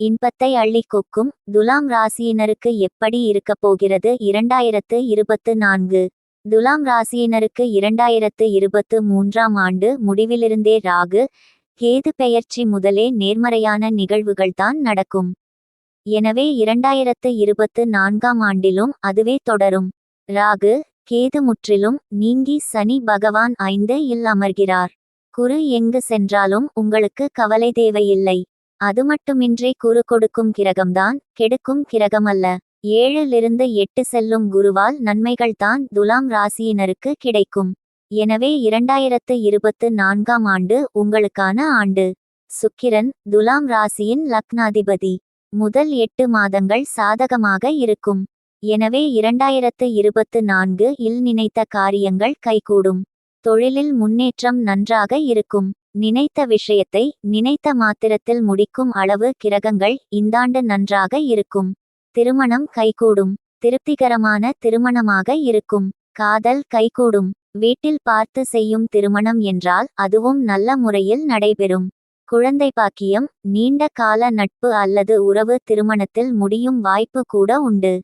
இன்பத்தை அள்ளிக் கொக்கும் துலாம் ராசியினருக்கு எப்படி இருக்கப் போகிறது? இரண்டாயிரத்து இருபத்து நான்கு. துலாம் ராசியினருக்கு இரண்டாயிரத்து இருபத்து மூன்றாம் ஆண்டு முடிவிலிருந்தே ராகு கேது பெயர்ச்சி முதலே நேர்மறையான நிகழ்வுகள்தான் நடக்கும். எனவே இரண்டாயிரத்து இருபத்து நான்காம் ஆண்டிலும் அதுவே தொடரும். ராகு கேது முற்றிலும் நீங்கி சனி பகவான் ஐந்து இல் அமர்கிறார். குரு எங்கு சென்றாலும் உங்களுக்கு கவலை தேவையில்லை. அது மட்டுமின்றி குரு கொடுக்கும் கிரகம்தான் கெடுக்கும் கிரகமல்ல. ஏழிலிருந்து எட்டு செல்லும் குருவால் நன்மைகள்தான் துலாம் ராசியினருக்கு கிடைக்கும். எனவே இரண்டாயிரத்து இருபத்து நான்காம் ஆண்டு உங்களுக்கான ஆண்டு. சுக்கிரன் துலாம் ராசியின் லக்னாதிபதி. முதல் எட்டு மாதங்கள் சாதகமாக இருக்கும். எனவே இரண்டாயிரத்து இருபத்து நான்கு இல் நினைத்த காரியங்கள் கைகூடும். தொழிலில் முன்னேற்றம் நன்றாக இருக்கும். நினைத்த விஷயத்தை நினைத்த மாத்திரத்தில் முடிக்கும் அளவு கிரகங்கள் இந்தாண்டு நன்றாக இருக்கும். திருமணம் கைகூடும். திருப்திகரமான திருமணமாக இருக்கும். காதல் கைகூடும். வீட்டில் பார்த்து செய்யும் திருமணம் என்றால் அதுவும் நல்ல முறையில் நடைபெறும். குழந்தை பாக்கியம் நீண்ட கால நட்பு அல்லது உறவு திருமணத்தில் முடியும் வாய்ப்பு கூட உண்டு.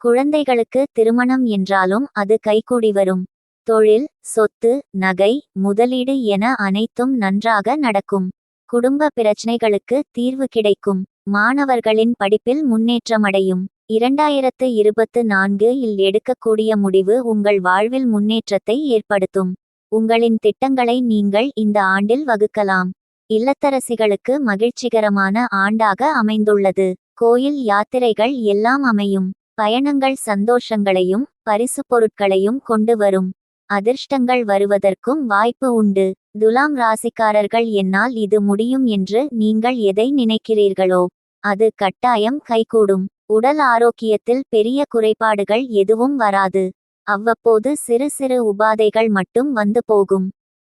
குழந்தைகளுக்கு திருமணம் என்றாலும் அது கைகூடி வரும். தொழில் சொத்து நகை முதலீடு என அனைத்தும் நன்றாக நடக்கும். குடும்ப பிரச்சனைகளுக்கு தீர்வு கிடைக்கும். மாணவர்களின் படிப்பில் முன்னேற்றமடையும். இரண்டாயிரத்து இருபத்து நான்கு இல் எடுக்கக்கூடிய முடிவு உங்கள் வாழ்வில் முன்னேற்றத்தை ஏற்படுத்தும். உங்களின் திட்டங்களை நீங்கள் இந்த ஆண்டில் வகுக்கலாம். இல்லத்தரசிகளுக்கு மகிழ்ச்சிகரமான ஆண்டாக அமைந்துள்ளது. கோயில் யாத்திரைகள் எல்லாம் அமையும். பயணங்கள் சந்தோஷங்களையும் பரிசு பொருட்களையும் கொண்டு வரும். அதிர்ஷ்டங்கள் வருவதற்கும் வாய்ப்பு உண்டு. துலாம் ராசிக்காரர்கள் என்னால் இது முடியும் என்று நீங்கள் எதை நினைக்கிறீர்களோ அது கட்டாயம் கைகூடும். உடல் ஆரோக்கியத்தில் பெரிய குறைபாடுகள் எதுவும் வராது. அவ்வப்போது சிறு சிறு உபாதைகள் மட்டும் வந்து போகும்.